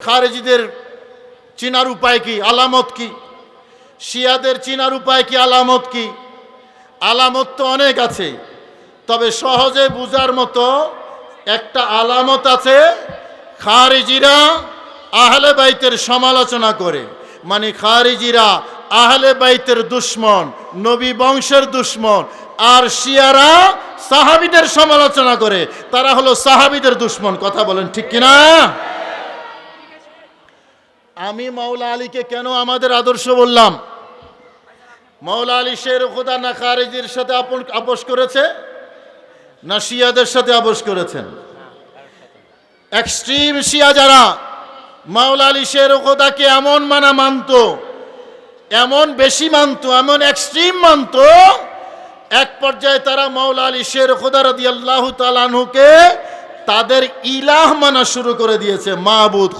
খারেজিদের চিনার উপায় কি? আলামত কি? শিয়াদের চিনার উপায় কি? আলামত কি? আলামত তো অনেক আছে, তবে সহজে বুঝার মতো একটা আলামত আছে, খারিজিরা আহলে বাইতের সমালোচনা করে। মানে খারিজিরা আহলে বাইতের দুশ্মন, নবী বংশের দুশ্মন, আর শিয়ারা সাহাবিদের সমালোচনা করে। তারা হলো সাহাবিদের দুশ্মন, কথা বলেন ঠিক কিনা? আমি মাওলা আলীকে কেন আমাদের আদর্শ বললাম? মাওলা আলী শের খোদা না খারেজির সাথে আপন আপোষ করেছে? না শিয়াদের সাথে আপোষ করেছেন? এক্সট্রিম শিয়া যারা, মাওলা আলী শের খোদাকে এমন মানা মানত, এমন বেশি মানত, এমন এক্সট্রিম মানত, এক পর্যায়ে তারা মাওলা আলী শের খোদা রদি আল্লাহ তালানহুকে তাদের ইলাহ মানা শুরু করে দিয়েছে মাহবুদ